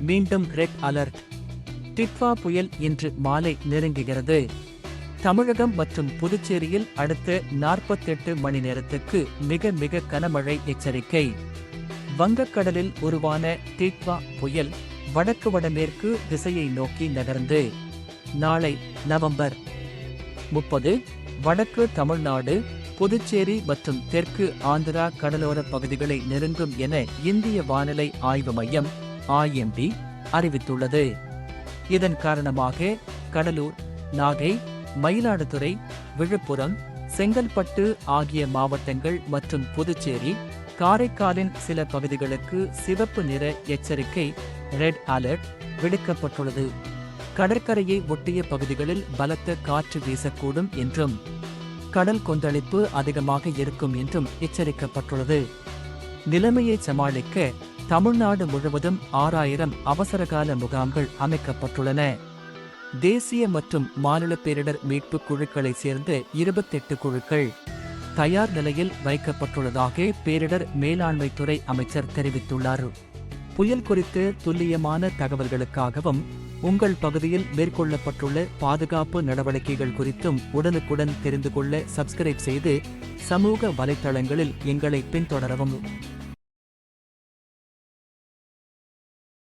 மீண்டும் red alert. Ditwah புயல் இன்று மாலை நெருங்குகிறது. தமிழகம் மற்றும் புதுச்சேரியில் அடுத்த நாற்பத்தெட்டு மணி நேரத்துக்கு மிக மிக கனமழை எச்சரிக்கை. வங்கக்கடலில் உருவான டிட்வா புயல் வடக்கு வடமேற்கு திசையை நோக்கி நகர்ந்து. நாளை நவம்பர் முப்பது வடக்கு தமிழ்நாடு புதுச்சேரி மற்றும் தெற்கு ஆந்திரா கடலோர பகுதிகளை நெருங்கும் என இந்திய வானிலை ஆய்வு மையம் ஐஎம்டி அறிவித்துள்ளது. இதன் காரணமாக கடலூர் நாகை மயிலாடுதுறை விழுப்புரம் செங்கல்பட்டு ஆகிய மாவட்டங்கள் மற்றும் புதுச்சேரி காரைக்காலின் சில பகுதிகளுக்கு சிவப்பு நிற எச்சரிக்கை ரெட் அலர்ட் விடுக்கப்பட்டுள்ளது. கடற்கரையை ஒட்டிய பகுதிகளில் பலத்த காற்று வீசக்கூடும் என்றும் கடல் கொந்தளிப்பு அதிகமாக இருக்கும் என்றும் எச்சரிக்கப்பட்டுள்ளது. நிலைமையை சமாளிக்க தமிழ்நாடு முழுவதும் ஆறாயிரம் அவசரகால முகாம்கள் அமைக்கப்பட்டுள்ளன. தேசிய மற்றும் மாநில பேரிடர் மீட்பு குழுக்களை சேர்ந்த இருபத்தெட்டு குழுக்கள் தயார் நிலையில் வைக்கப்பட்டுள்ளதாக பேரிடர் மேலாண்மை துறை அமைச்சர் தெரிவித்துள்ளார். புயல் குறித்து துல்லியமான தகவல்களுக்காகவும் உங்கள் பகுதியில் மேற்கொள்ளப்பட்டுள்ள பாதுகாப்பு நடவடிக்கைகள் குறித்தும் உடனுக்குடன் தெரிந்து கொள்ள சப்ஸ்கிரைப் செய்து சமூக வலைத்தளங்களில் எங்களை பின்தொடரவும்.